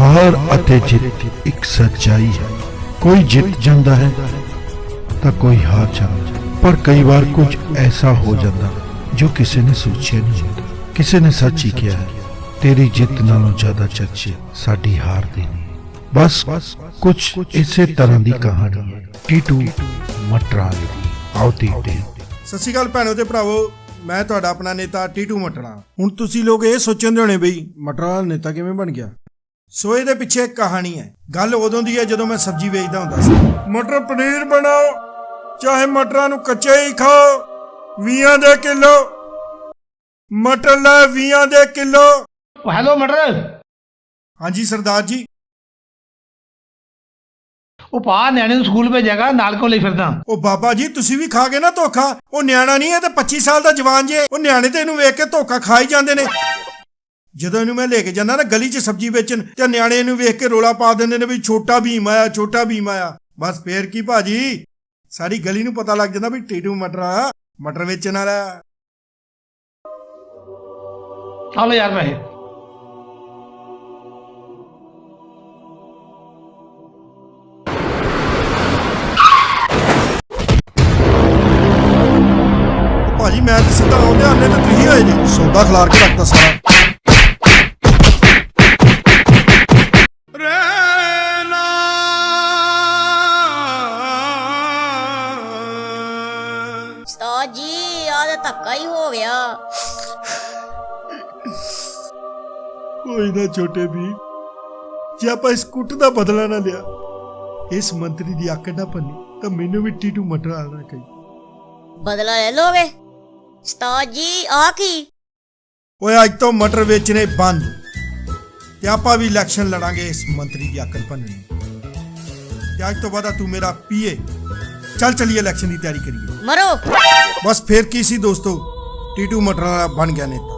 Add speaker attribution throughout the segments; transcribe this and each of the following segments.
Speaker 1: ਹਾਰ ਅਤੇ ਜਿੱਤ ਇੱਕ ਸੱਚਾਈ ਹੈ। ਕੋਈ ਜਿੱਤ ਜਾਂਦਾ ਹੈ ਤਾਂ ਕੋਈ ਹਾਰ ਜਾਂਦਾ ਪਰ ਕਈ ਵਾਰ ਕੁਝ ਐਸਾ ਹੋ ਜਾਂਦਾ ਜੋ ਕਿਸੇ ਨੇ ਸੋਚਿਆ ਨਹੀਂ ਹੁੰਦਾ। ਕਿਸੇ ਨੇ ਸੱਚ ਹੀ ਕਿਹਾ ਤੇਰੀ ਜਿੱਤ ਨਾਲੋਂ ਜ਼ਿਆਦਾ ਚਰਚੇ ਸਾਡੀ ਹਾਰ ਦੇ ਬਸ ਕੁਝ ਇਸੇ ਤਰ੍ਹਾਂ ਦੀ ਕਹਾਣੀ ਹੈ। ਟੀਟੂ ਮਟਰਾਲ। ਦੀ ਆਓ ਦੇਖਦੇ ਹਾਂ
Speaker 2: ਸਤਿ ਸ਼੍ਰੀ ਅਕਾਲ ਭੈਣੋ ਤੇ ਭਰਾਵੋ, ਮੈਂ ਤੁਹਾਡਾ ਆਪਣਾ ਨੇਤਾ ਟੀਟੂ ਮਟੜਾ ਹੁਣ ਤੁਸੀਂ ਲੋਕ ਇਹ ਸੋਚਣਦੇ ਹੋਣੇ ਬਈ ਮਟੜਾ ਨੇਤਾ ਕਿਵੇਂ ਬਣ ਗਿਆ? ਸੋ ਇਹਦੇ ਪਿੱਛੇ ਇੱਕ ਕਹਾਣੀ ਹੈ। ਗੱਲ ਉਦੋਂ ਦੀ ਹੈ ਜਦੋਂ ਮੈਂ ਸਬਜ਼ੀ ਵੇਚਦਾ ਹੁੰਦਾ ਸੀ। ਮਟਰ ਪਨੀਰ ਬਣਾਓ ਚਾਹੇ ਮਟਰਾਂ ਨੂੰ ਕੱਚੇ ਹੀ ਖਾਓ 20 ਦੇ ਕਿਲੋ। ਮਟਰ ਲੈ 20 ਦੇ ਕਿਲੋ।
Speaker 3: ਹੈਲੋ ਮਟਰ।
Speaker 2: ਹਾਂਜੀ ਸਰਦਾਰ ਜੀ।
Speaker 3: ਉਹ ਪਾ ਨਿਆਣੇ ਨੂੰ ਸਕੂਲ ਭੇਜੇਗਾ ਨਾਲ ਕੋ ਲਈ ਫਿਰਦਾ?
Speaker 2: ਉਹ ਬਾਬਾ ਜੀ ਤੁਸੀਂ ਵੀ ਖਾ ਗਏ ਨਾ ਧੋਖਾ। ਉਹ ਨਿਆਣਾ ਨਹੀਂ ਹੈ ਤੇ 25 ਸਾਲ ਦਾ ਜਵਾਨ ਜੇ। ਉਹ ਨਿਆਣੇ ਤੇ ਇਹਨੂੰ ਵੇਖ ਕੇ ਧੋਖਾ ਖਾ ਹੀ ਜਾਂਦੇ ਨੇ। ਜਦੋਂ ਇਹਨੂੰ ਮੈਂ ਲੈ ਕੇ ਜਾਂਦਾ ਨਾ ਗਲੀ 'ਚ ਸਬਜ਼ੀ ਵੇਚਣ ਤੇ ਨਿਆਣੇ ਇਹਨੂੰ ਵੇਖ ਕੇ ਰੋਲਾ ਪਾ ਦਿੰਦੇ ਨੇ ਵੀ ਛੋਟਾ ਭੀਮ ਆਇਆ ਛੋਟਾ ਭੀਮ ਆਇਆ। ਬਸ ਫੇਰ ਕੀ ਭਾਜੀ? ਸਾਰੀ ਗਲੀ ਨੂੰ ਪਤਾ ਲੱਗ ਜਾਂਦਾ ਵੀ ਟੀਟੂ ਮਟਰਾ ਮਟਰ ਵੇਚਣ ਵਾਲਾ ਹੈ।
Speaker 3: ਹਲੋ ਯਾਰ
Speaker 2: ਉਹ ਭਾਜੀ ਮੈਂ ਤਾਂ ਸਿੱਧਾ ਆਉਂਦੇ ਆਨੇ ਤੇ ਤੁਸੀਂ ਹੋਏ ਜੀ। ਸੌਦਾ ਖਿਲਾਰ ਕੇ ਰੱਖਤਾ ਸਾਰਾ।
Speaker 4: ਉਸਤਾਦ ਜੀ ਆਹ ਤਾਂ ਧੱਕਾ ਹੀ ਹੋ ਗਿਆ।
Speaker 2: ਕੋਈ ਨਾ ਛੋਟੇ ਵੀ ਜੇ ਆਪਾਂ ਇਸ ਕੁੱਟ ਦਾ ਬਦਲਾ ਨਾ ਲਿਆ ਇਸ ਮੰਤਰੀ ਦੀ ਆਕੜ ਨਾ ਪੰਨੀ ਤਾਂ ਮੈਨੂੰ ਵੀ ਟੀਟੂ ਮਟਰ ਆਣਾ ਕਹੀ।
Speaker 4: ਬਦਲਾ ਲੈ ਲੋਗੇ ਉਸਤਾਦ ਜੀ ਆ ਕੀ?
Speaker 2: ਓਏ ਅੱਜ ਤੋਂ ਮਟਰ ਵੇਚਣੇ ਬੰਦ। ਤੇ ਆਪਾਂ ਵੀ ਇਲੈਕਸ਼ਨ ਲੜਾਂਗੇ ਇਸ ਮੰਤਰੀ ਦੀ ਆਕੜ ਭੰਨਣ। ਨੂੰ ਤੇ ਅੱਜ ਤੋਂ ਬਾਅਦ ਤੂੰ ਮੇਰਾ ਪੀਏ। ਚੱਲ ਚਲੀਏ ਇਲੈਕਸ਼ਨ ਦੀ ਤਿਆਰੀ ਕਰੀਏ।
Speaker 4: ਮਰੋ।
Speaker 2: ਬਸ ਫੇਰ ਕੀ ਸੀ ਦੋਸਤੋ? ਟੀਟੂ ਮਟਰ ਵਾਲਾ ਬਣ ਗਿਆ ਨੇਤਾ।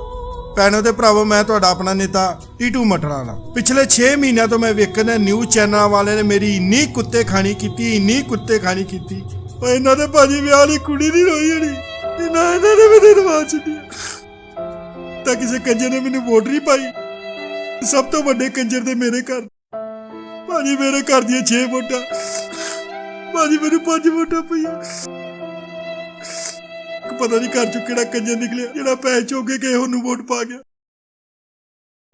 Speaker 2: ਭੈਣੋ ਤੇ ਭਰਾਵੋ ਮੈਂ ਤੁਹਾਡਾ ਆਪਣਾ ਨੇਤਾ ਟੀਟੂ ਮਟਰ ਵਾਲਾ। ਪਿਛਲੇ 6 ਮਹੀਨਿਆਂ ਤੋਂ ਮੈਂ ਵੇਖਣਾ ਨਿਊਜ਼ ਚੈਨਲਾਂ ਵਾਲਿਆਂ ਨੇ ਮੇਰੀ ਇੰਨੀ ਕੁੱਤੇ ਖਾਣੀ ਕੀਤੀ ਇੰਨੀ ਕੁੱਤੇ ਖਾਣੀ ਕੀਤੀ ਓਏ ਇਹਨਾਂ ਦੇ ਭਾਜੀ ਵਿਆਹ ਵਾਲੀ ਕੁੜੀ ਨਹੀਂ ਰੋਈ ਹਣੀ ਇਹਨਾਂ ਇਹਨਾਂ ਨੇ ਮੇਰੇ ਰਵਾ ਛੱਡੀ। ਤਾਂ ਕਿਸੇ ਕੰਜਰ ਨੇ ਮੈਨੂੰ ਵੋਟ ਨਹੀਂ ਪਾਈ। ਸਭ ਤੋਂ ਵੱਡੇ ਕੰਜਰ ਦੇ ਮੇਰੇ ਘਰ। ਭਾਜੀ ਮੇਰੇ ਘਰ ਦੀਆਂ 6 ਵੋਟਾਂ। ਭਾਜੀ, ਮੈਨੂੰ 5 ਵੋਟਾਂ ਪਈਆਂ ਪਤਾ ਨਹੀਂ ਘਰ ਚੋਂ ਕਿਹੜਾ ਕੰਜਰ ਨਿਕਲਿਆ, ਜਿਹੜਾ ਪੈਸੇ ਚੋਕ ਕੇ ਕਿਸੇ ਵੋਟ ਪਾ ਗਿਆ।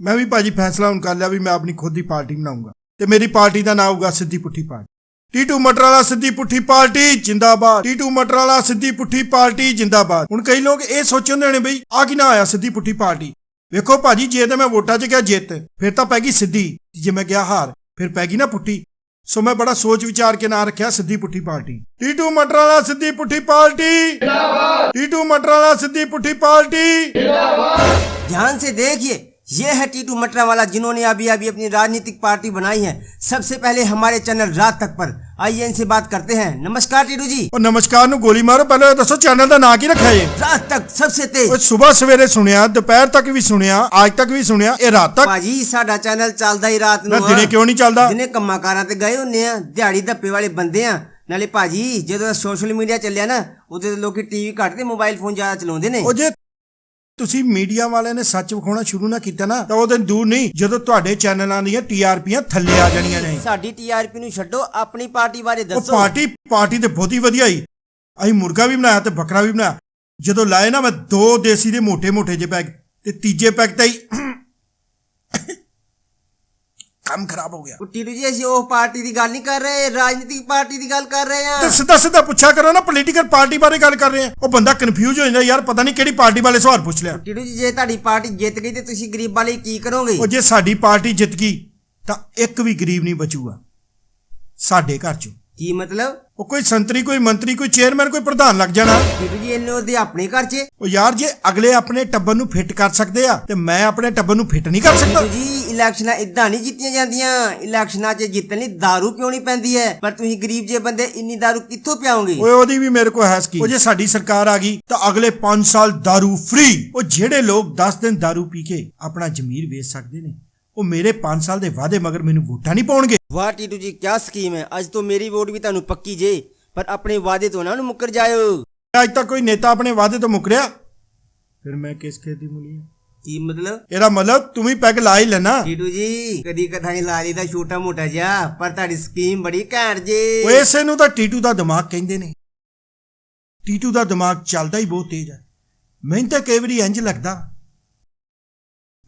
Speaker 2: ਮੈਂ ਵੀ ਭਾਜੀ ਫੈਸਲਾ ਹੁਣ ਕਰ ਲਿਆ ਵੀ ਮੈਂ ਆਪਣੀ ਖੁਦ ਦੀ ਪਾਰਟੀ ਬਣਾਉਂਗਾ ਤੇ ਮੇਰੀ ਪਾਰਟੀ ਦਾ ਨਾਮ ਹੋਊਗਾ ਸਿੱਧੀ ਪੁੱਠੀ ਪਾਰਟੀ। ਟੀਟੂ ਮਟਰ ਸਿੱਧੀ ਪੁੱਠੀ ਪਾਰਟੀ, ਜਿੰਦਾਬਾਦ। ਟੀਟੂ ਮਟਰ ਸਿੱਧੀ ਪੁੱਠੀ ਪਾਰਟੀ, ਜਿੰਦਾਬਾਦ। ਹੁਣ ਕਈ ਲੋਕ ਇਹ ਸੋਚਦੇ ਹੋਣੇ ਬਈ ਆ ਕੀ ਨਾ ਆਇਆ ਸਿੱਧੀ ਪੁੱਠੀ ਪਾਰਟੀ? ਵੇਖੋ ਭਾਜੀ, ਜੇ ਤਾਂ ਮੈਂ ਵੋਟਾਂ 'ਚ ਗਿਆ ਜਿੱਤ, ਫਿਰ ਤਾਂ ਪੈ ਗਈ ਸਿੱਧੀ। ਜੇ ਮੈਂ ਗਿਆ ਹਾਰ, ਫਿਰ ਪੈ ਗਈ ਨਾ ਪੁੱਠੀ सो मैं बड़ा सोच विचार के ना रखा सिद्धि पुठी पार्टी। टीटू मटराला सिद्धि पुठी पार्टी। टीटू मटराला सिद्धि पुठी पार्टी।
Speaker 5: ध्यान से देखिए, ये है टीटू मटरा वाला जिन्होंने अभी अभी अपनी राजनीतिक पार्टी बनाई है। सबसे पहले हमारे चैनल रात तक पर ਆਈਏ ਇਨਸੇ ਬਾਤ ਕਰਤੇ ਹੈ ਨਮਸਕਾਰ ਟੀਡੂ ਜੀ
Speaker 2: ਉਹ ਨਮਸਕਾਰ ਨੂੰ ਗੋਲੀ ਮਾਰੋ ਪਹਿਲਾਂ ਇਹ ਦੱਸੋ ਚੈਨਲ ਦਾ ਨਾਂ ਕੀ ਰੱਖਿਆ ਏ
Speaker 5: ਰਾਤ ਤੱਕ ਸਭ ਸੇ ਤੇਜ਼
Speaker 2: ਓਏ ਸਵੇਰ ਸਵੇਰੇ ਸੁਣਿਆ ਦੁਪਹਿਰ ਤੱਕ ਵੀ ਸੁਣਿਆ ਅੱਜ ਤੱਕ ਵੀ ਸੁਣਿਆ ਇਹ ਰਾਤ ਤੱਕ
Speaker 5: ਭਾਜੀ ਸਾਡਾ ਚੈਨਲ ਚੱਲਦਾ ਹੀ ਰਾਤ
Speaker 2: ਨਾ
Speaker 5: ਨੂੰ
Speaker 2: ਦਿਨੇ ਕਿਉਂ ਨਹੀਂ ਚੱਲਦਾ
Speaker 5: ਦਿਨੇ ਕੰਮਾਂ ਕਾਰਾਂ ਤੇ ਗਏ ਹੁੰਨੇ ਆ ਦਿਹਾੜੀ ਧੱਪੇ ਵਾਲੇ ਬੰਦੇ ਆ ਨਾਲੇ ਭਾਜੀ ਜਦੋਂ ਸੋਸ਼ਲ ਮੀਡੀਆ ਚੱਲਿਆ ਨਾ ਉਦੋਂ ਲੋਕੀ ਟੀਵੀ ਘੱਟ ਤੇ ਮੋਬਾਈਲ ਫੋਨ ਜ਼ਿਆਦਾ ਚਲਾਉਂਦੇ ਨੇ
Speaker 2: ਤੁਸੀਂ ਮੀਡੀਆ ਵਾਲਿਆਂ ਨੇ ਸੱਚ ਵਿਖਾਉਣਾ ਸ਼ੁਰੂ ਨਾ ਕੀਤਾ ਨਾ ਤਾਂ ਉਹਦੇ ਦੂਰ ਨਹੀਂ ਜਦੋਂ ਤੁਹਾਡੇ ਚੈਨਲਾਂ ਦੀਆਂ ਟੀਆਰਪੀਆਂ ਥੱਲੇ ਆ ਜਾਣੀਆਂ ਨੇ।
Speaker 5: ਸਾਡੀ ਟੀਆਰਪੀ ਨੂੰ ਛੱਡੋ ਆਪਣੀ ਪਾਰਟੀ ਬਾਰੇ ਦੱਸੋ।
Speaker 2: ਪਾਰਟੀ ਪਾਰਟੀ ਤੇ ਬਹੁਤੀ ਵਧੀਆ ਹੀ ਅਸੀਂ ਮੁਰਗਾ ਵੀ ਬਣਾਇਆ ਤੇ ਬੱਕਰਾ ਵੀ ਬਣਾਇਆ। ਜਦੋਂ ਲਾਏ ਨਾ ਮੈਂ ਦੋ ਦੇਸੀ ਦੇ ਮੋٹے ਮੋٹے ਜੇ ਪੈਕ ਤੇ ਤੀਜੇ ਪੈਕ ਤੇ ਹੀ ਕੰਮ ਖਰਾਬ ਹੋ ਗਿਆ।
Speaker 5: ਟੀਟੂ ਜੀ ਅਸੀਂ ਉਹ ਪਾਰਟੀ ਦੀ ਗੱਲ ਨਹੀਂ ਕਰ ਰਹੇ ਰਾਜਨੀਤਿਕ ਪਾਰਟੀ ਦੀ ਗੱਲ ਕਰ ਰਹੇ ਆ।
Speaker 2: ਤੇ ਸਿੱਧਾ ਸਿੱਧਾ ਪੁੱਛਿਆ ਕਰੋ ਨਾ ਪੋਲੀਟੀਕਲ ਪਾਰਟੀ ਬਾਰੇ ਗੱਲ ਕਰ ਰਹੇ ਆ। ਉਹ ਬੰਦਾ ਕਨਫਿਊਜ਼ ਹੋ ਜਾਂਦਾ ਯਾਰ ਪਤਾ ਨਹੀਂ ਕਿਹੜੀ ਪਾਰਟੀ ਵਾਲੇ ਸਵਾਲ ਪੁੱਛ ਲਿਆ।
Speaker 5: ਟੀਟੂ ਜੀ ਜੇ ਤੁਹਾਡੀ ਪਾਰਟੀ ਜਿੱਤ ਗਈ ਤੇ ਤੁਸੀਂ ਗਰੀਬਾਂ ਲਈ ਕੀ ਕਰੋਗੇ?
Speaker 2: ਉਹ ਜੇ ਸਾਡੀ ਪਾਰਟੀ ਜਿੱਤ ਗਈ ਤਾਂ ਇੱਕ ਵੀ ਗਰੀਬ ਨਹੀਂ ਬਚੂਗਾ। ਸਾਡੇ ਘਰ ਚੋਂ।
Speaker 5: ਕੀ ਮਤਲਬ?
Speaker 2: ਉਹ ਕੋਈ ਸੰਤਰੀ ਕੋਈ ਮੰਤਰੀ ਕੋਈ ਚੇਅਰਮੈਨ ਕੋਈ ਪ੍ਰਧਾਨ ਲੱਗ ਜਾਣਾ
Speaker 5: ਟੀਟੂ ਜੀ ਇਹਨੇ ਉਹਦੇ ਆਪਣੇ ਘਰ 'ਚ
Speaker 2: ਉਹ ਯਾਰ ਜੇ ਅਗਲੇ ਆਪਣੇ ਟੱਬਰ ਨੂੰ ਫਿੱਟ ਕਰ ਸਕਦੇ ਆ ਤੇ ਮੈਂ ਆਪਣੇ ਟੱਬਰ ਨੂੰ ਫਿੱਟ ਨਹੀਂ ਕਰ ਸਕਦਾ
Speaker 5: ਟੀਟੂ ਜੀ ਇਲੈਕਸ਼ਨਾਂ ਇਦਾਂ ਨਹੀਂ ਜਿੱਤੀਆਂ ਜਾਂਦੀਆਂ ਇਲੈਕਸ਼ਨਾਂ 'ਚ ਜਿੱਤਣ ਲਈ दारू ਪਿਉਣੀ ਪੈਂਦੀ ਹੈ ਪਰ ਤੁਸੀਂ ਗਰੀਬ ਜੇ ਬੰਦੇ ਇੰਨੀ दारू ਕਿੱਥੋਂ ਪਿਆਓਗੇ
Speaker 2: ਓਏ ਉਹਦੀ ਵੀ ਮੇਰੇ ਕੋਲ ਹੈ ਸਕੀ ਉਹ ਜੇ ਸਾਡੀ ਸਰਕਾਰ ਆ ਗਈ ਤਾਂ ਅਗਲੇ 5 ਸਾਲ दारू ਫ੍ਰੀ ਉਹ ਜਿਹੜੇ ਲੋਕ 10 ਦਿਨ दारू ਪੀ ਕੇ ਆਪਣਾ ਜ਼ਮੀਰ ਵੇਚ ਸਕਦੇ ਨੇ ਉਹ ਮੇਰੇ 5 ਸਾਲ ਦੇ ਵਾਅਦੇ ਮਗਰ ਮੈਨੂੰ ਵੋਟਾਂ ਨਹੀਂ ਪਾਉਣਗੇ।
Speaker 5: ਵਾਹ ਟੀਟੂ ਜੀ ਕੀ ਸਕੀਮ ਹੈ? ਅੱਜ ਤੋਂ ਮੇਰੀ ਵੋਟ ਵੀ ਤੁਹਾਨੂੰ ਪੱਕੀ ਜੇ ਪਰ ਆਪਣੇ ਵਾਅਦੇ ਤੋਂ ਨਾ ਨੂੰ ਮੁੱਕਰ ਜਾਇਓ।
Speaker 2: ਅੱਜ ਤੱਕ ਕੋਈ ਨੇਤਾ ਆਪਣੇ ਵਾਅਦੇ ਤੋਂ ਮੁੱਕਰਿਆ? ਫਿਰ ਮੈਂ ਕਿਸ ਖੇਤ ਦੀ ਮੂਲੀ
Speaker 5: ਕੀ ਮਤਲਬ?
Speaker 2: ਇਹਦਾ ਮਤਲਬ ਤੂੰ ਵੀ ਪੈਗ ਲਾ ਹੀ ਲੈਣਾ।
Speaker 5: ਟੀਟੂ ਜੀ ਕਦੀ ਕਥਾਈ ਲਾ ਲਈਦਾ ਛੋਟਾ ਮੋਟਾ ਜਿਹਾ ਪਰ ਤੁਹਾਡੀ ਸਕੀਮ ਬੜੀ ਘੈਂਟ ਜੀ।
Speaker 2: ਓਏ ਇਸੇ ਨੂੰ ਤਾਂ ਟੀਟੂ ਦਾ ਦਿਮਾਗ ਕਹਿੰਦੇ ਨੇ। ਟੀਟੂ ਦਾ ਦਿਮਾਗ ਚੱਲਦਾ ਹੀ ਬਹੁਤ ਤੇਜ਼ ਹੈ। ਮੈਨੂੰ ਤਾਂ ਕਈ ਵਾਰੀ ਇੰਜ ਲੱਗਦਾ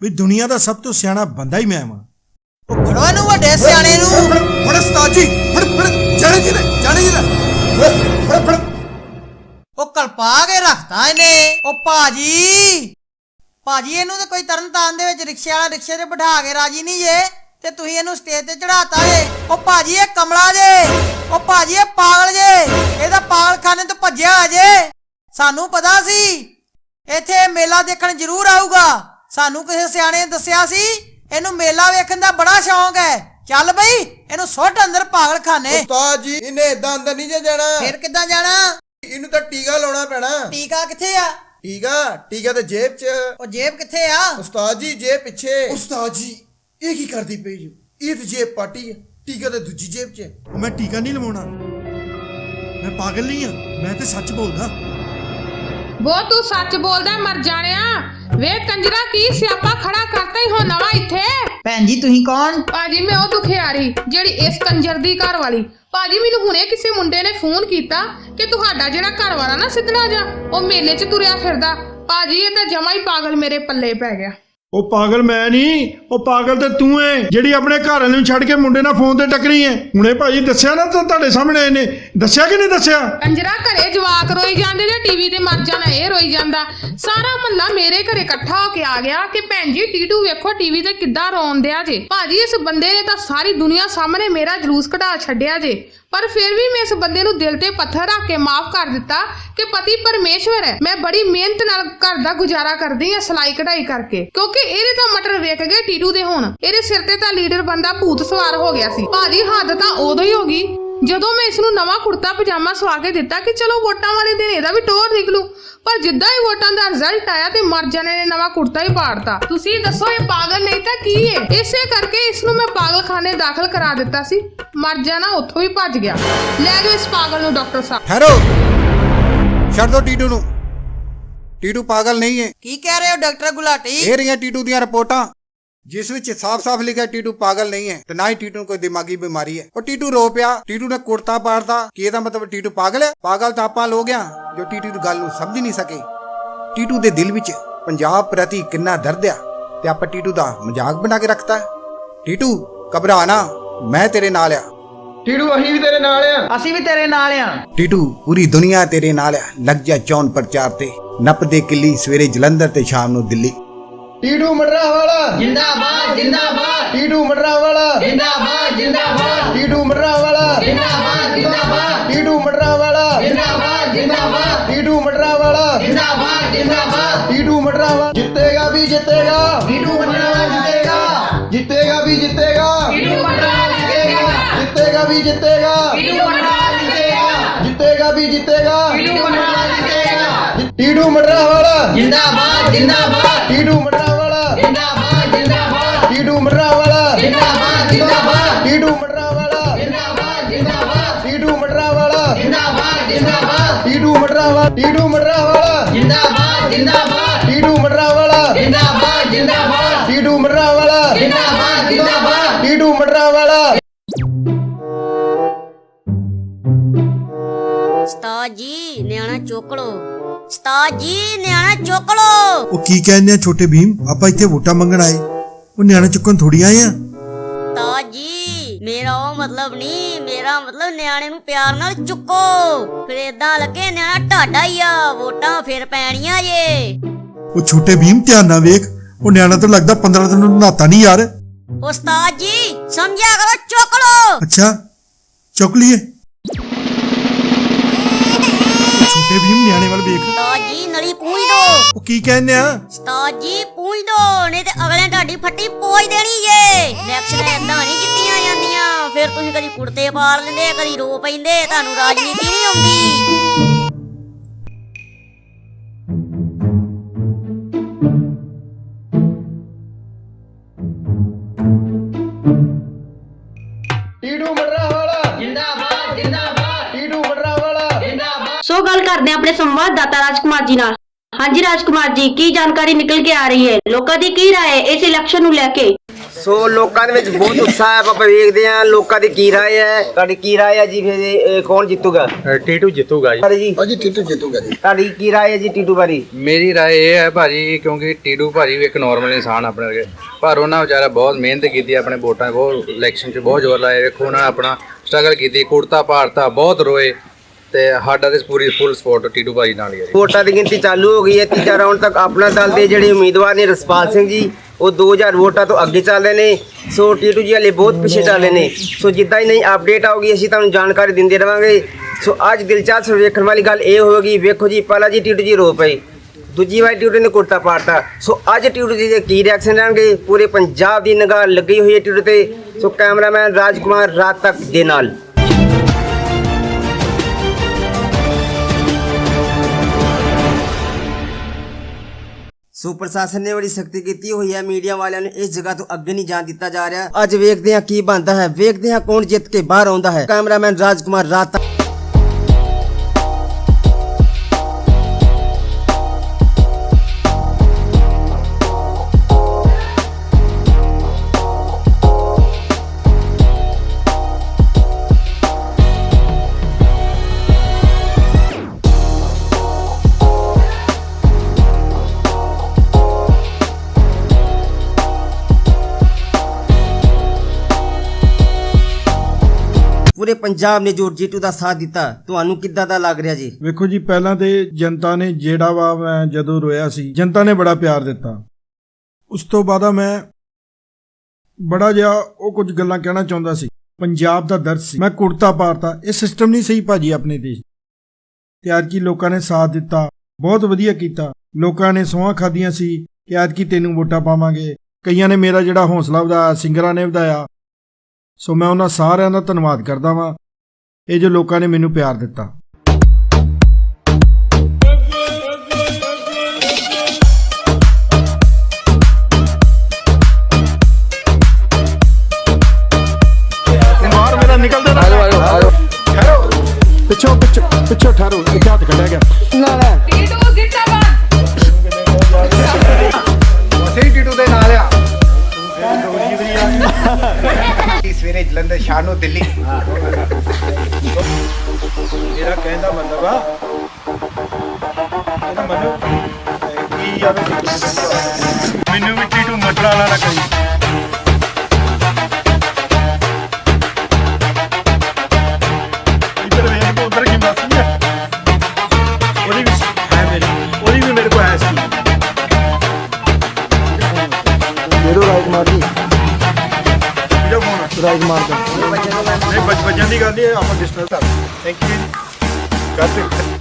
Speaker 2: ਵੀ ਦੁਨੀਆ ਦਾ ਸਭ ਤੋਂ ਸਿਆਣਾ ਬੰਦਾ ਹੀ ਮੈਂ ਵਾਂ।
Speaker 5: ਫੜੋ ਇਹਨੂੰ ਵੱਡੇ ਸਿਆਣੇ ਨੂੰ।
Speaker 2: ਫੜ ਉਸਤਾਦ ਜੀ ਫੜ ਫੜ ਜਾਣੇ ਜੀ ਨੇ ਜਾਣੇ ਜੀ ਨੇ। ਫੜ ਫੜ।
Speaker 6: ਉਹ ਕਲਪਾ ਕੇ ਰੱਖਤਾ ਇਹਨੇ। ਉਹ ਭਾਜੀ। ਭਾਜੀ ਇਹਨੂੰ ਤੇ ਕੋਈ ਤਰਨ ਤਾਰਨ ਦੇ ਵਿੱਚ ਰਿਕਸ਼ੇ ਵਾਲਾ ਰਿਕਸ਼ੇ ਤੇ ਬਿਠਾ ਕੇ ਰਾਜੀ ਨਹੀਂ ਜੇ। ਤੇ ਤੁਸੀਂ ਇਹਨੂੰ ਸਟੇਜ ਤੇ ਚੜਾਤਾ ਏ ਉਹ ਭਾਜੀ ਇਹ ਕਮਲਾ ਜੇ। ਉਹ ਭਾਜੀ ਇਹ ਪਾਗਲ ਜੇ। ਇਹਦਾ ਪਾਗਲਖਾਨੇ ਤੋਂ ਭੱਜਿਆ ਹੋਇਆ ਜੇ। ਸਾਨੂੰ ਪਤਾ ਸੀ। ਇੱਥੇ ਮੇਲਾ ਦੇਖਣ ਜ਼ਰੂਰ ਆਊਗਾ। ਸਾਨੂੰ ਕਿਸੇ ਸਿਆਣੇ ਨੇ ਦੱਸਿਆ ਸੀ ਇਹਨੂੰ ਮੇਲਾ ਵੇਖਣ ਦਾ ਬੜਾ ਸ਼ੌਂਕ ਹੈ। ਚੱਲ ਬਈ ਇਹਨੂੰ ਸੁੱਟ ਅੰਦਰ ਪਾਗਲਖਾਨੇ।
Speaker 7: ਉਸਤਾਦ ਜੀ ਇਹਨੇ ਇਦਾਂ ਅੰਦਰ ਨਹੀਂ ਜੇ ਜਾਣਾ।
Speaker 6: ਫਿਰ ਕਿੱਦਾਂ ਜਾਣਾ?
Speaker 7: ਇਹਨੂੰ ਤਾਂ ਟੀਕਾ ਲਾਉਣਾ ਪੈਣਾ।
Speaker 6: ਟੀਕਾ ਕਿੱਥੇ ਆ?
Speaker 7: ਟੀਕਾ ਟੀਕਾ ਤੇ ਜੇਬ 'ਚ।
Speaker 6: ਉਹ ਜੇਬ ਕਿੱਥੇ ਆ?
Speaker 7: ਉਸਤਾਦ ਜੀ ਜੇਬ ਪਿੱਛੇ। ਉਸਤਾਦ ਜੀ ਇਹ ਕੀ ਕਰਦੀ ਪਈ ਜੀ? ਇਹ ਤੇ ਜੇਬ ਪਾਟੀ ਹੈ ਟੀਕਾ ਤੇ ਦੂਜੀ ਜੇਬ 'ਚ। ਹੈ।
Speaker 2: ਮੈਂ ਟੀਕਾ ਨਹੀਂ ਲਵਾਉਣਾ। ਮੈਂ ਪਾਗਲ ਨਹੀਂ ਆ ਮੈਂ ਤੇ ਸੱਚ ਬੋਲਦਾ।
Speaker 8: ਬੋ ਤੂੰ ਸੱਚ ਬੋਲਦਾ ਮਰ ਜਾਣਿਆ। ਵੇ ਕੰਜਰਾ ਕੀ ਸਿਆਪਾ ਖੜਾ ਕਰਤਾ ਹੀ ਹੋ ਨਵਾਂ ਇੱਥੇ?
Speaker 6: ਭੈਣ ਜੀ ਤੁਸੀਂ ਕੌਣ?
Speaker 8: ਭਾਜੀ ਮੈਂ ਉਹ ਦੁਖਿਆਰੀ ਜਿਹੜੀ ਇਸ ਕੰਜਰ ਦੀ ਘਰ ਵਾਲੀ। ਭਾਜੀ ਮੈਨੂੰ ਹੁਣੇ ਕਿਸੇ ਮੁੰਡੇ ਨੇ ਫੋਨ ਕੀਤਾ ਕਿ ਤੁਹਾਡਾ ਜਿਹੜਾ ਘਰ ਵਾਲਾ ਨਾ ਸਿੱਧਣਾ ਜਾ ਉਹ ਮੇਲੇ 'ਚ ਤੁਰਿਆ ਫਿਰਦਾ। ਭਾਜੀ ਇਹ ਤਾਂ ਜਮਾ ਹੀ ਪਾਗਲ ਮੇਰੇ ਪੱਲੇ ਪੈ ਗਿਆ।
Speaker 2: ਉਹ ਪਾਗਲ ਮੈਂ ਨਹੀਂ, ਉਹ ਪਾਗਲ ਤੇ ਤੂੰ ਏ ਜਿਹੜੀ ਆਪਣੇ ਘਰ ਵਾਲੇ ਨੂੰ ਛੱਡ ਕੇ ਮੁੰਡੇ ਨਾਲ ਫੋਨ ਤੇ ਟੱਕਰੀ ਏ ਹੁਣੇ ਭਾਜੀ ਦੱਸਿਆ ਨਾ ਤਾਂ ਤੁਹਾਡੇ ਸਾਹਮਣੇ ਇਹਨੇ। ਦੱਸਿਆ ਕਿ ਨਹੀਂ ਦੱਸਿਆ?
Speaker 8: ਕੰਜਰਾ ਘਰੇ ਜਵਾਕ ਰੋਈ ਜਾਂਦੇ ਜਾਂ ਟੀਵੀ ਤੇ ਮਰ ਜਾਣਾ, ਇਹ ਰੋਈ ਜਾਂਦਾ। ਸਾਰਾ ਮਹੱਲਾ ਮੇਰੇ ਘਰੇ ਇਕੱਠਾ ਹੋ ਕੇ ਆ ਗਿਆ ਕਿ ਭੈਣ ਜੀ ਟੀਟੂ ਵੇਖੋ ਟੀਵੀ ਤੇ ਕਿੱਦਾਂ ਰੋਣ ਦਿਆ ਜੇ। ਭਾਜੀ, ਇਸ ਬੰਦੇ ਨੇ ਤਾਂ ਸਾਰੀ ਦੁਨੀਆ ਸਾਹਮਣੇ ਮੇਰਾ ਜਲੂਸ ਕਢਾ ਛੱਡਿਆ ਜੇ। ਪਰ ਫਿਰ ਵੀ ਮੈਂ ਇਸ ਬੰਦੇ ਨੂੰ ਦਿਲ ਤੇ ਪੱਥਰ ਰੱਖ ਕੇ ਮਾਫ ਕਰ ਦਿੱਤਾ ਕਿ ਪਤੀ ਪਰਮੇਸ਼ਵਰ ਹੈ। ਮੈਂ ਬੜੀ ਮਿਹਨਤ ਨਾਲ ਘਰ ਦਾ ਗੁਜ਼ਾਰਾ ਕਰਦੀ ਹਾਂ ਸਲਾਈ ਕਢਾਈ ਕਰਕੇ। ਕਿਉਂਕਿ ਇਹਦੇ ਤਾਂ ਮਟਰ ਵੇਖ ਗਏ ਟੀਟੂ ਦੇ ਹੁਣ। ਇਹਦੇ ਸਿਰ ਤੇ ਤਾਂ ਲੀਡਰ ਬੰਦਾ ਭੂਤ ਸਵਾਰ ਹੋ ਗਿਆ ਸੀ। ਭਾਜੀ, ਹੱਦ ਤਾਂ ਉਦੋਂ ਹੀ ਹੋ ਗਈ। ਜਦੋਂ ਮੈਂ ਇਸ ਨੂੰ ਨਵਾਂ ਕੁੜਤਾ ਪਜਾਮਾ ਸਵਾ ਕੇ ਦਿੱਤਾ ਕਿ ਚਲੋ ਵੋਟਾਂ ਵਾਲੇ ਦਿਨ ਇਹਦਾ ਵੀ ਟੋਰ ਨਿਕਲੂ ਪਰ ਜਿੱਦਾਂ ਹੀ ਵੋਟਾਂ ਦਾ ਰਿਜ਼ਲਟ ਆਇਆ ਤੇ ਮਰ ਜਾਣੇ ਨੇ ਨਵਾਂ ਕੁੜਤਾ ਹੀ ਪਾੜਤਾ। ਤੁਸੀਂ ਦੱਸੋ ਇਹ ਪਾਗਲ ਨਹੀਂ ਤਾਂ ਕੀ ਹੈ ਇਸੇ ਕਰਕੇ ਇਸ ਨੂੰ ਮੈਂ ਪਾਗਲਖਾਨੇ ਦਾਖਲ ਕਰਾ ਦਿੱਤਾ ਸੀ। ਮਰ ਜਾਣਾ ਉੱਥੋਂ ਹੀ ਭੱਜ ਗਿਆ। ਲੈ ਜਾਓ ਇਸ ਪਾਗਲ ਨੂੰ ਡਾਕਟਰ ਸਾਹਿਬ।
Speaker 7: ਠਹਿਰੋ। ਛੱਡ ਦੋ ਟੀਟੂ ਨੂੰ। ਟੀਟੂ ਪਾਗਲ ਨਹੀਂ ਹੈ
Speaker 6: ਕੀ ਕਹਿ ਰਹੇ ਹੋ ਡਾਕਟਰ ਗੁਲਾਟੀ?
Speaker 7: ਇਹ ਰਹੀਆਂ ਟੀਟੂ ਦੀਆਂ ਰਿਪੋਰਟਾਂ। ਜਿਸ ਵਿੱਚ ਸਾਫ਼-ਸਾਫ਼ ਲਿਖਿਆ ਟੀਟੂ ਪਾਗਲ ਨਹੀਂ ਹੈ ਤੇ ਨਾ ਹੀ ਟੀਟੂ ਨੂੰ ਕੋਈ ਦਿਮਾਗੀ ਬਿਮਾਰੀ ਹੈ। ਉਹ ਟੀਟੂ ਰੋ ਪਿਆ ਟੀਟੂ ਨੇ ਕੁੜਤਾ ਪਾੜਦਾ ਕੀ ਇਹਦਾ ਮਤਲਬ ਟੀਟੂ ਪਾਗਲ ਹੈ? ਪਾਗਲ ਤਾਂ ਆਪਾਂ ਲੋਗ ਆ ਜੋ ਟੀਟੂ ਦੀ ਗੱਲ ਨੂੰ ਸਮਝ ਨਹੀਂ ਸਕੇ। ਟੀਟੂ ਦੇ ਦਿਲ ਵਿੱਚ ਪੰਜਾਬ ਪ੍ਰਤੀ ਕਿੰਨਾ ਦਰਦ ਆ ਤੇ ਆਪਾਂ ਟੀਟੂ ਦਾ ਮਜ਼ਾਕ ਬਣਾ ਕੇ ਰੱਖਤਾ ਹੈ। ਟੀਟੂ ਘਬਰਾ ਨਾ ਮੈਂ ਤੇਰੇ ਨਾਲ ਆ।
Speaker 6: ਅਸੀਂ ਵੀ ਤੇਰੇ ਨਾਲ ਆ।
Speaker 7: ਟੀਟੂ ਪੂਰੀ ਦੁਨੀਆ ਤੇਰੇ ਨਾਲ ਆ ਲੱਗ ਜਾ ਚੌਨ ਪ੍ਰਚਾਰ ਤੇ। ਨੱਪ ਦੇ ਕਿੱਲੀ ਸਵੇਰੇ ਜਲੰਧਰ ਤੇ ਸ਼ਾਮ ਨੂੰ ਦਿੱਲੀ। ਟੀਟੂ ਮਟਰਾ ਵਾਲਾ
Speaker 6: ਜਿੰਦਾਬਾਦ ਜਿੰਦਾਬਾਦ
Speaker 7: ਟੀਟੂ ਮਟਰਾ ਵਾਲਾ
Speaker 6: ਜਿੰਦਾਬਾਦ ਜਿੰਦਾਬਾਦ
Speaker 7: ਟੀਟੂ ਮਟਰਾ ਵਾਲਾ
Speaker 6: ਜਿੰਦਾਬਾਦ ਜਿੰਦਾਬਾਦ
Speaker 7: ਟੀਟੂ ਮਟਰਾ ਵਾਲਾ
Speaker 6: ਜਿੰਦਾਬਾਦ ਜਿੰਦਾਬਾਦ
Speaker 7: ਟੀਟੂ ਮਟਰਾ ਵਾਲਾ
Speaker 6: ਜਿੰਦਾਬਾਦ ਜਿੰਦਾਬਾਦ
Speaker 7: ਟੀਟੂ ਮਟਰਾ ਵਾਲਾ ਜਿੱਤੇਗਾ ਵੀ ਜਿੱਤੇਗਾ
Speaker 6: ਟੀਟੂ ਮਟਰਾ ਜਿੱਤੇਗਾ
Speaker 7: ਜਿੱਤੇਗਾ ਵੀ ਜਿੱਤੇਗਾ
Speaker 6: ਟੀਟੂ ਮਟਰਾ ਜਿੱਤੇਗਾ
Speaker 7: ਜਿੱਤੇਗਾ ਵੀ ਜਿੱਤੇਗਾ
Speaker 6: ਟੀਟੂ ਮਟਰਾ ਜਿੱਤੇਗਾ
Speaker 7: ਜਿੱਤੇਗਾ ਵੀ ਜਿੱਤੇਗਾ
Speaker 6: ਟੀਟੂ ਮਟਰਾ ਜਿੱਤੇਗਾ
Speaker 7: ਟੀਟੂ ਮਟਰਾ ਵਾਲਾ।
Speaker 6: ਜਿੰਦਾਬਾਦ ਜਿੰਦਾਬਾਦ।
Speaker 7: ਟੀਟੂ ਮਟਰਾ ਵਾਲਾ।
Speaker 6: ਜਿੰਦਾਬਾਦ ਜਿੰਦਾਬਾਦ।
Speaker 7: ਟੀਟੂ ਮਟਰਾ ਵਾਲਾ।
Speaker 6: ਜਿੰਦਾਬਾਦ ਜਿੰਦਾਬਾਦ।
Speaker 7: ਟੀਟੂ ਮਟਰਾ ਵਾਲਾ।
Speaker 6: ਜਿੰਦਾਬਾਦ ਜਿੰਦਾਬਾਦ।
Speaker 7: ਟੀਟੂ ਮਟਰਾ ਵਾਲਾ।
Speaker 6: ਜਿੰਦਾਬਾਦ ਜਿੰਦਾਬਾਦ।
Speaker 7: ਟੀਟੂ ਮਟਰਾ ਵਾਲਾ। ਟੀਟੂ ਮਟਰਾ
Speaker 4: ਜੀ ਨਿਆਣਾ ਚੁੱਕ ਲੋ
Speaker 2: ਉਹ ਕੀ ਕਹਿੰਦੇ ਆ ਛੋਟੇ ਭੀਮ? ਆਪਾਂ ਇੱਥੇ ਵੋਟਾਂ ਮੰਗਣ ਆਏ। ਉਹ ਨਿਆਣੇ ਚੁੱਕਣ ਥੋੜੀ ਆਏ ਆ।
Speaker 4: ਉਸਤਾਦ ਜੀ ਮੇਰਾ ਉਹ ਮਤਲਬ ਨਹੀਂ ਮੇਰਾ ਮਤਲਬ ਨਿਆਣੇ ਨੂੰ ਪਿਆਰ ਨਾਲ ਚੁੱਕੋ। ਫਿਰ ਇਦਾਂ ਲੱਗੇ ਨਿਆਣਾ ਢਾਡਾ ਹੀ ਆ ਵੋਟਾਂ ਫਿਰ ਪੈਣੀਆਂ ਜੇ।
Speaker 2: ਉਹ ਛੋਟੇ ਭੀਮ ਧਿਆਨ ਨਾਲ ਵੇਖ। ਉਹ ਨਿਆਣਾ ਤਾਂ ਲੱਗਦਾ 15 ਦਿਨ ਨੂੰ ਨਹਾਤਾ ਨਹੀਂ ਯਾਰ।
Speaker 4: ਉਸਤਾਦ ਜੀ ਸਮਝਿਆ ਕਰੋ ਚੁੱਕ ਲੋ
Speaker 2: ਅੱਛਾ ਚੁੱਕ ਲਈਏ। ਉਹ ਛੋਟੇ ਭੀਮ ਨਿਆਣੇ ਵੱਲ ਵੇਖ।
Speaker 4: ਨਲੀ ਪੂੰਝ ਦੋ।
Speaker 2: ਉਹ ਕੀ ਕਹਿੰਦੇ ਆ?
Speaker 4: ਉਸਤਾਦ ਜੀ ਪੂੰਝ ਦੋ ਨਹੀਂ ਤੇ ਅਗਲੇ ਤੁਹਾਡੀ ਫੱਟੀ ਪੋਜ ਦੇਣੀ ਜੇ। ਇਲੈਕਸ਼ਨ ਏਦਾਂ ਨਹੀਂ ਜਿੱਤੀਆਂ ਜਾਂਦੀਆਂ। ਫਿਰ ਤੁਸੀਂ ਕਦੀ ਕੁੜਤੇ ਪਾੜ ਲੈਂਦੇ ਕਦੀ ਰੋ ਪੈਂਦੇ ਤੁਹਾਨੂੰ ਰਾਜਨੀਤੀ ਨਹੀਂ ਆਉਂਦੀ।
Speaker 9: ਗੱਲ ਕਰਦੇ ਹਾਂ ਆਪਣੇ ਸੰਵਾਦਦਾਤਾ ਰਾਜਕੁਮਾਰ ਜੀ ਨਾਲ ਹਾਂਜੀ ਰਾਜਕੁਮਾਰ ਜੀ ਕੀ ਜਾਣਕਾਰੀ ਨਿਕਲ ਕੇ ਆ ਰਹੀ ਹੈ ਲੋਕਾਂ ਦੀ ਕੀ ਰਾਏ ਹੈ ਇਸ ਇਲੈਕਸ਼ਨ ਨੂੰ ਲੈ ਕੇ
Speaker 5: ਸੋ ਲੋਕਾਂ ਦੇ ਵਿੱਚ ਬਹੁਤ ਉਤਸ਼ਾਹ ਹੈ ਆਪਾਂ ਵੇਖਦੇ ਹਾਂ ਲੋਕਾਂ ਦੀ ਕੀ ਰਾਏ ਹੈ ਤੁਹਾਡੀ ਕੀ ਰਾਏ ਹੈ ਜੀ ਫਿਰ ਇਹ ਕੌਣ ਜਿੱਤੂਗਾ
Speaker 10: ਟੀਟੂ ਜਿੱਤੂਗਾ ਜੀ
Speaker 5: ਜੀ
Speaker 7: ਭਾਜੀ ਟੀਟੂ ਜਿੱਤੂਗਾ ਜੀ
Speaker 5: ਤੁਹਾਡੀ ਕੀ ਰਾਏ ਹੈ ਜੀ ਟੀਟੂ ਬਾਰੀ
Speaker 10: ਮੇਰੀ رائے ਇਹ ਹੈ ਭਾਜੀ ਕਿਉਂਕਿ ਟੀਟੂ ਭਾਜੀ ਵੀ ਇੱਕ ਨਾਰਮਲ ਇਨਸਾਨ ਆਪਣੇ ਵਰਗੇ ਪਰ ਉਹਨਾਂ ਵਿਚਾਰਾ ਬਹੁਤ ਮਿਹਨਤ ਕੀਤੀ ਆਪਣੇ ਵੋਟਾਂ 'ਚ ਬਹੁਤ ਇਲੈਕਸ਼ਨ 'ਚ ਬਹੁਤ ਜ਼ੋਰ ਲਾਇਆ ਵੇਖੋ ਉਹਨਾਂ ਨੇ ਆਪਣਾ ਸਟਰਗਲ ਕੀਤੀ ਕੁੜਤਾ ਭਾਰਤਾ ਬਹੁਤ ਰੋਏ ਤੇ ਸਾਡਾ ਤੇ ਪੂਰੀ ਫੁੱਲ ਸਪੋਰਟ ਟੀਟੂ ਭਾਜੀ ਨਾਲ ਹੀ ਹੈ ਜੀ।
Speaker 5: ਵੋਟਾਂ ਦੀ ਗਿਣਤੀ ਚਾਲੂ ਹੋ ਗਈ ਹੈ, ਤੀਜਾ ਰਾਊਂਡ ਤੱਕ ਆਪਣਾ ਦਲ ਦੇ ਜਿਹੜੇ ਉਮੀਦਵਾਰ ਨੇ ਰਸਪਾਲ ਸਿੰਘ ਜੀ, ਉਹ 2000 ਵੋਟਾਂ ਤੋਂ ਅੱਗੇ ਚੱਲ ਰਹੇ ਨੇ। ਸੋ ਟੀਟੂ ਜੀ ਹਲੇ ਬਹੁਤ ਪਿੱਛੇ ਚੱਲ ਰਹੇ ਨੇ। ਸੋ ਜਿੱਦਾਂ ਹੀ ਨਈ ਅਪਡੇਟ ਆਊਗੀ, ਅਸੀਂ ਤੁਹਾਨੂੰ ਜਾਣਕਾਰੀ ਦਿੰਦੇ ਰਵਾਂਗੇ। ਸੋ ਅੱਜ ਦਿਲਚਸਪ ਵੇਖਣ ਵਾਲੀ ਗੱਲ ਇਹ ਹੋਵੇਗੀ, ਵੇਖੋ ਜੀ, ਪਹਿਲਾ ਜੀ ਟੀਟੂ ਜੀ ਰੋ ਪਏ। ਦੂਜੀ ਵਾਰ ਟੀਟੂ ਨੇ ਕੁੜਤਾ ਪਾੜਤਾ। ਸੋ ਅੱਜ ਟੀਟੂ ਜੀ ਦੇ ਕੀ ਰਿਐਕਸ਼ਨ ਰਹਿਣਗੇ? ਪੂਰੇ ਪੰਜਾਬ ਦੀ ਨਿਗਾਹ ਲੱਗੀ ਹੋਈ ਹੈ ਟੀਟੂ ਤੇ। ਸੋ ਕੈਮਰਾਮੈਨ ਰਾਜਕੁਮਾਰ ਰਾਤ ਤੱਕ ਦੇ ਨਾਲ। ਸੋ ਪ੍ਰਸ਼ਾਸਨ ਨੇ ਬੜੀ ਸਖਤੀ ਕੀਤੀ ਹੋਈ ਹੈ। ਮੀਡੀਆ ਵਾਲਿਆਂ ਨੂੰ ਇਸ ਜਗ੍ਹਾ ਤੋਂ ਅੱਗੇ ਨਹੀਂ ਜਾਣ ਦਿੱਤਾ ਜਾ ਰਿਹਾ। ਅੱਜ ਵੇਖਦੇ ਹਾਂ ਕੀ ਬਣਦਾ ਹੈ। ਵੇਖਦੇ ਹਾਂ ਕੌਣ ਜਿੱਤ ਕੇ ਬਾਹਰ ਆਉਂਦਾ ਹੈ। ਕੈਮਰਾਮੈਨ ਰਾਜਕੁਮਾਰ ਰਾਤ ਪੂਰੇ ਪੰਜਾਬ ਨੇ ਜੋ ਜੀਟੂ ਦਾ ਸਾਥ ਦਿੱਤਾ। ਤੁਹਾਨੂੰ ਕਿੱਦਾਂ ਦਾ ਲੱਗ ਰਿਹਾ ਜੀ?
Speaker 2: ਵੇਖੋ ਜੀ, ਪਹਿਲਾਂ ਤੇ ਜਨਤਾ ਨੇ ਜਿਹੜਾ ਵਾ ਮੈਂ ਜਦੋਂ ਰੋਇਆ ਸੀ, ਜਨਤਾ ਨੇ ਬੜਾ ਪਿਆਰ ਦਿੱਤਾ। ਉਸ ਤੋਂ ਬਾਅਦ ਮੈਂ ਬੜਾ ਜਿਹਾ ਉਹ ਕੁਝ ਗੱਲਾਂ ਕਹਿਣਾ ਚਾਹੁੰਦਾ ਸੀ। ਪੰਜਾਬ ਦਾ ਦਰਦ ਸੀ। ਮੈਂ ਕੁੜਤਾ ਪਾਰਤਾ ਇਹ ਸਿਸਟਮ ਨਹੀਂ ਸਹੀ ਭਾਜੀ ਆਪਣੇ ਦੇਸ਼ ਤੇ ਅੱਜ ਕੀ ਲੋਕਾਂ ਨੇ ਸਾਥ ਦਿੱਤਾ। ਬਹੁਤ ਵਧੀਆ ਕੀਤਾ। ਲੋਕਾਂ ਨੇ ਸੋਹਾਂ ਖਾਦੀਆਂ ਸੀ ਕਿ ਅੱਜ ਕੀ ਤੈਨੂੰ ਵੋਟਾਂ ਪਾਵਾਂਗੇ। ਕਈਆਂ ਨੇ ਮੇਰਾ ਜਿਹੜਾ ਹੌਸਲਾ ਵਧਾਇਆ, ਸਿੰਗਰਾਂ ਨੇ ਵਧਾਇਆ। ਸੋ ਮੈਂ ਉਹਨਾਂ ਸਾਰਿਆਂ ਦਾ ਧੰਨਵਾਦ ਕਰਦਾ ਵਾਂ। ਇਹ ਜੋ ਲੋਕਾਂ ਨੇ ਮੈਨੂੰ ਪਿਆਰ ਦਿੱਤਾ। ਨਾ। ਪਿੱਛੋਂ ਪਿੱਛੋਂ ਪਿੱਛੋਂ ਠਹਿਰੋ। ਇੱਕ ਹੱਥ ਕੱਢਿਆ ਗਿਆ।
Speaker 8: ਟੀਟੂ ਜਿੱਤਾਬਾਦ
Speaker 7: ਸਵੇਰੇ ਜਲੰਧਰ ਸ਼ਾਮ ਨੂੰ ਦਿੱਲੀ।
Speaker 2: ਮੇਰਾ ਕਹਿੰਦਾ ਮਤਲਬ ਆ ਇਹਦਾ ਮਤਲਬ ਕੀ ਆ ਮੈਨੂੰ ਵੀ ਟੀਟੂ ਵਾਲਾ ਨਾ ਕਹੀ। ਕਿਹਦਾ ਫੋਨ ਨਹੀਂ ਬੱਚ ਬੱਚਿਆਂ ਦੀ ਗੱਲ ਨਹੀਂ ਆਪਾਂ ਡਿਸਟਰਬ ਕਰ ਥੈਂਕ ਯੂ ਕਰ